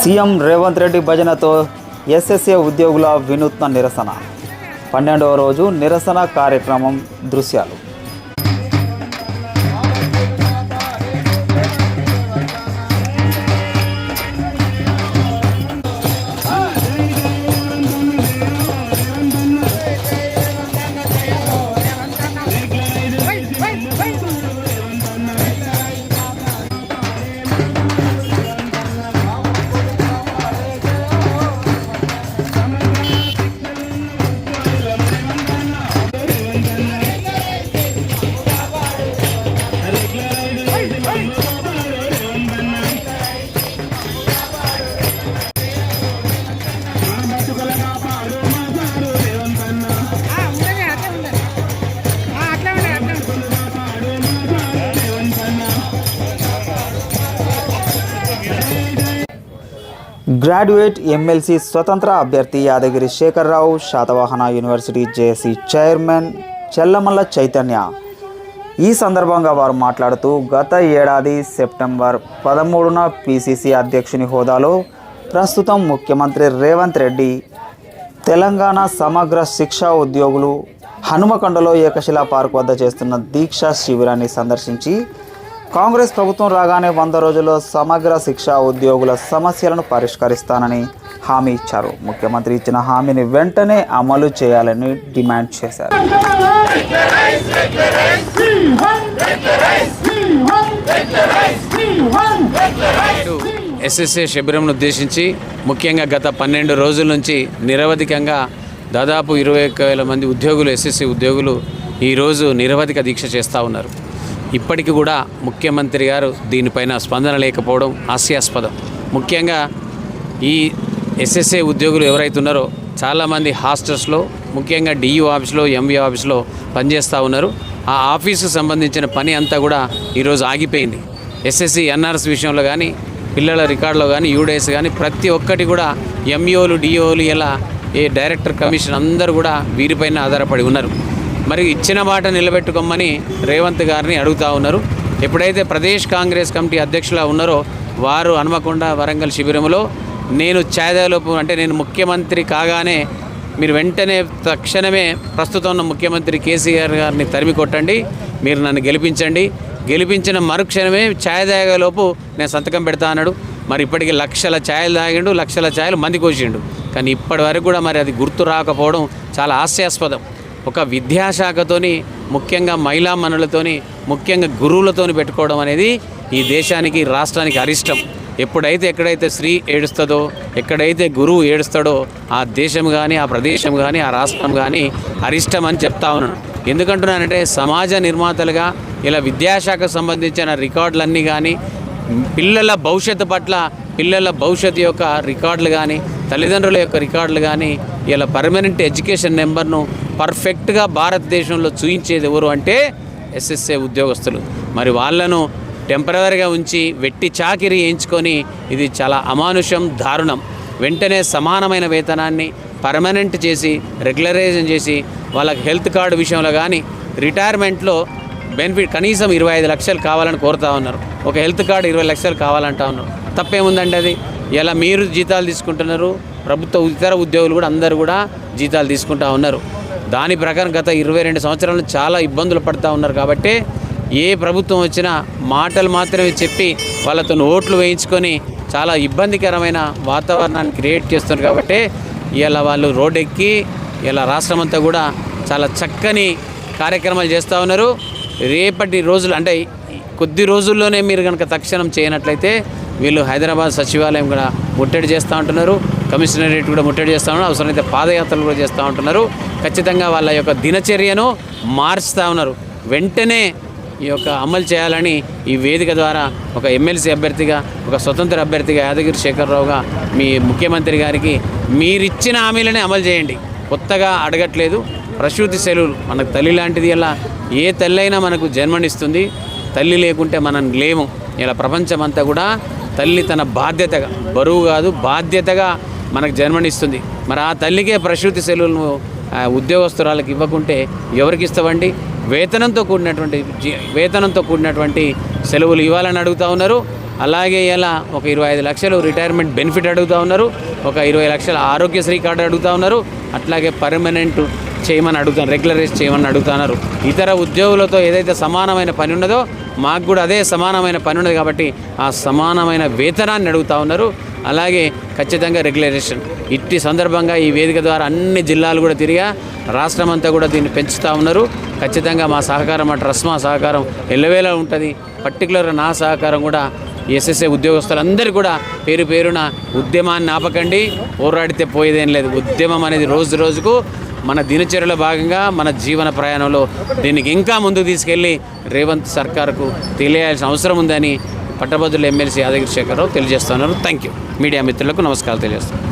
CM Revanth Reddy భజనతో SSA ఉద్యోగుల వినూత్న నిరసన. పన్నెండవ రోజు నిరసన కార్యక్రమం దృశ్యాలు. గ్రాడ్యుయేట్ ఎమ్మెల్సీ స్వతంత్ర అభ్యర్థి Yadagiri Shekhar Rao Satavahana university JAC chairman Chellamalla Chaitanya. ఈ సందర్భంగా వారు మాట్లాడుతూ గత ఏడాది సెప్టెంబర్ పదమూడున పిసిసి అధ్యక్షుని హోదాలో ప్రస్తుతం ముఖ్యమంత్రి రేవంత్ రెడ్డి తెలంగాణ సమగ్ర శిక్షా ఉద్యోగులు హనుమకొండలో ఏకశిలా పార్క్ వద్ద చేస్తున్న దీక్షా శిబిరాన్ని సందర్శించి కాంగ్రెస్ ప్రభుత్వం రాగానే వంద రోజుల్లో సమగ్ర శిక్షా ఉద్యోగుల సమస్యలను పరిష్కరిస్తానని హామీ ఇచ్చారు. ముఖ్యమంత్రి ఇచ్చిన హామీని వెంటనే అమలు చేయాలని డిమాండ్ చేశారు. ఎస్ఎస్ఏ శిబిరంను ఉద్దేశించి ముఖ్యంగా గత పన్నెండు రోజుల నుంచి నిరవధికంగా దాదాపు ఇరవై ఒక్క వేల మంది ఉద్యోగులు ఎస్ఎస్సి ఉద్యోగులు ఈరోజు నిరవధిక దీక్ష చేస్తూ ఉన్నారు. ఇప్పటికి కూడా ముఖ్యమంత్రి గారు దీనిపైన స్పందన లేకపోవడం హాస్యాస్పదం. ముఖ్యంగా ఈ ఎస్ఎస్ఏ ఉద్యోగులు ఎవరైతే ఉన్నారో చాలామంది హాస్టల్స్లో ముఖ్యంగా డియూ ఆఫీస్లో ఎంవీ ఆఫీస్లో పనిచేస్తూ ఉన్నారు. ఆ ఆఫీస్కి సంబంధించిన పని అంతా కూడా ఈరోజు ఆగిపోయింది. ఎస్ఎస్సి ఎన్ఆర్ఎస్ విషయంలో కానీ పిల్లల రికార్డులో కానీ యూడేస్ కానీ ప్రతి ఒక్కటి కూడా ఎంఈఓలు డిఓలు ఇలా ఏ డైరెక్టర్ కమిషన్ అందరూ కూడా వీరిపైన ఆధారపడి ఉన్నారు. మరి ఇచ్చిన మాట నిలబెట్టుకోమని రేవంత్ గారిని అడుగుతా ఉన్నారు. ఎప్పుడైతే ప్రదేశ్ కాంగ్రెస్ కమిటీ అధ్యక్షులా ఉన్నారో వారు హనుమకొండ వరంగల్ శిబిరంలో నేను ఛాయదాలోపు అంటే నేను ముఖ్యమంత్రి కాగానే మీరు వెంటనే తక్షణమే ప్రస్తుతం ఉన్న ముఖ్యమంత్రి కేసీఆర్ గారిని తరిమి కొట్టండి మీరు నన్ను గెలిపించండి. గెలిపించిన మరుక్షణమే ఛాయ్ తాగేలోపు నేను సంతకం పెడతా అన్నాడు. మరి ఇప్పటికి లక్షల ఛాయలు తాగిండు లక్షల ఛాయలు మంది కోసిండు. కానీ ఇప్పటి వరకు కూడా మరి అది గుర్తు రాకపోవడం చాలా హాస్యాస్పదం. ఒక విద్యాశాఖతోని ముఖ్యంగా మహిళా మనులతోని ముఖ్యంగా గురువులతోని పెట్టుకోవడం అనేది ఈ దేశానికి రాష్ట్రానికి అరిష్టం. ఎప్పుడైతే ఎక్కడైతే స్త్రీ ఏడుస్తుందో ఎక్కడైతే గురువు ఏడుస్తాడో ఆ దేశం కానీ ఆ ప్రదేశం కానీ ఆ రాష్ట్రం కానీ అరిష్టం అని చెప్తా ఉన్నాను. ఎందుకంటున్నానంటే సమాజ నిర్మాతలుగా ఇలా విద్యాశాఖకు సంబంధించిన రికార్డులన్నీ కానీ పిల్లల భవిష్యత్తు పట్ల పిల్లల భవిష్యత్తు యొక్క రికార్డులు కానీ తల్లిదండ్రుల యొక్క రికార్డులు కానీ ఇలా పర్మనెంట్ ఎడ్యుకేషన్ నెంబర్ను పర్ఫెక్ట్గా భారతదేశంలో చూయించేది ఎవరు అంటే ఎస్ఎస్ఏ ఉద్యోగస్తులు. మరి వాళ్ళను టెంపరీగా ఉంచి వెట్టి చాకిరి వేయించుకొని ఇది చాలా అమానుషం దారుణం. వెంటనే సమానమైన వేతనాన్ని పర్మనెంట్ చేసి రెగ్యులరైజేషన్ చేసి వాళ్ళకి హెల్త్ కార్డు విషయంలో కానీ రిటైర్మెంట్లో బెనిఫిట్ కనీసం ఇరవై ఐదు లక్షలు కావాలని కోరుతా ఉన్నారు. ఒక హెల్త్ కార్డు ఇరవై లక్షలు కావాలంటా ఉన్నారు. తప్పేముందండి అది? ఇలా మీరు జీతాలు తీసుకుంటున్నారు? ప్రభుత్వ ఇతర ఉద్యోగులు కూడా అందరూ కూడా జీతాలు తీసుకుంటా ఉన్నారు. దాని ప్రకారం గత ఇరవై రెండు సంవత్సరాలు చాలా ఇబ్బందులు పడుతూ ఉన్నారు కాబట్టి ఏ ప్రభుత్వం వచ్చినా మాటలు మాత్రమే చెప్పి వాళ్ళతో ఓట్లు వేయించుకొని చాలా ఇబ్బందికరమైన వాతావరణాన్ని క్రియేట్ చేస్తున్నారు కాబట్టి ఇలా వాళ్ళు రోడ్డెక్కి ఇలా రాష్ట్రం అంతా కూడా చాలా చక్కని కార్యక్రమాలు చేస్తూ ఉన్నారు. రేపటి రోజులు అంటే కొద్ది రోజుల్లోనే మీరు కనుక తక్షణం చేయనట్లయితే వీళ్ళు హైదరాబాద్ సచివాలయం కూడా ముట్టడి చేస్తూ ఉంటున్నారు. కమిషనరేట్ కూడా ముట్టడి చేస్తూ ఉన్నారు. అవసరమైతే పాదయాత్రలు కూడా చేస్తూ ఉంటున్నారు. ఖచ్చితంగా వాళ్ళ యొక్క దినచర్యను మార్చుతూ ఉన్నారు. వెంటనే ఈ యొక్క అమలు చేయాలని ఈ వేదిక ద్వారా ఒక ఎమ్మెల్సీ అభ్యర్థిగా ఒక స్వతంత్ర అభ్యర్థిగా యాదగిరి శేఖరరావుగా మీ ముఖ్యమంత్రి గారికి మీరిచ్చిన హామీలనే అమలు చేయండి. కొత్తగా అడగట్లేదు. ప్రసూతి సెలవులు మనకు తల్లి లాంటిది ఇలా ఏ తల్లైనా మనకు జన్మనిస్తుంది. తల్లి లేకుంటే మనం లేము. ఇలా ప్రపంచమంతా కూడా తల్లి తన బాధ్యతగా బరువు కాదు బాధ్యతగా మనకు జన్మనిస్తుంది మరి ఆ తల్లికే ప్రసూతి సెలవులను ఉద్యోగస్తురాలకు ఇవ్వకుంటే ఎవరికి ఇస్తామండి? వేతనంతో కూడినటువంటి జీ- వేతనంతో కూడినటువంటి సెలవులు ఇవ్వాలని అడుగుతా ఉన్నారు. అలాగే ఇలా ఒక ఇరవై ఐదు లక్షలు రిటైర్మెంట్ బెనిఫిట్ అడుగుతూ ఉన్నారు. ఒక ఇరవై లక్షల ఆరోగ్యశ్రీ కార్డు అడుగుతూ ఉన్నారు. అట్లాగే పర్మనెంట్ చేయమని అడుగుతాను రెగ్యులరైజ్ చేయమని అడుగుతున్నారు ఇతర ఉద్యోగులతో ఏదైతే సమానమైన పని ఉన్నదో మాకు కూడా అదే సమానమైన పని ఉన్నది కాబట్టి ఆ సమానమైన వేతనాన్ని అడుగుతూ ఉన్నారు. అలాగే ఖచ్చితంగా రెగ్యులరేషన్ ఇట్టి సందర్భంగా ఈ వేదిక ద్వారా అన్ని జిల్లాలు కూడా తిరిగా రాష్ట్రం అంతా కూడా దీన్ని పెంచుతూ ఉన్నారు. ఖచ్చితంగా మా సహకారం మా ట్రస్మా సహకారం ఎల్లవేళ ఉంటుంది. పర్టికులర్ నా సహకారం కూడా ఎస్ఎస్ఏ ఉద్యోగస్తులందరూ కూడా పేరు పేరున ఉద్యమాన్ని ఆపకండి. పోరాడితే పోయేదేం లేదు. ఉద్యమం అనేది రోజు రోజుకు మన దినచర్యలో భాగంగా మన జీవన ప్రయాణంలో దీనికి ఇంకా ముందుకు తీసుకెళ్ళి రేవంత్ సర్కార్కు తెలియాల్సిన అవసరం ఉందని పట్టభద్రుల ఎమ్మెల్సీ యాదగిరి శేఖరరావు తెలియజేస్తున్నారు. థ్యాంక్ యూ మీడియా మిత్రులకు నమస్కారం తెలియజేస్తాను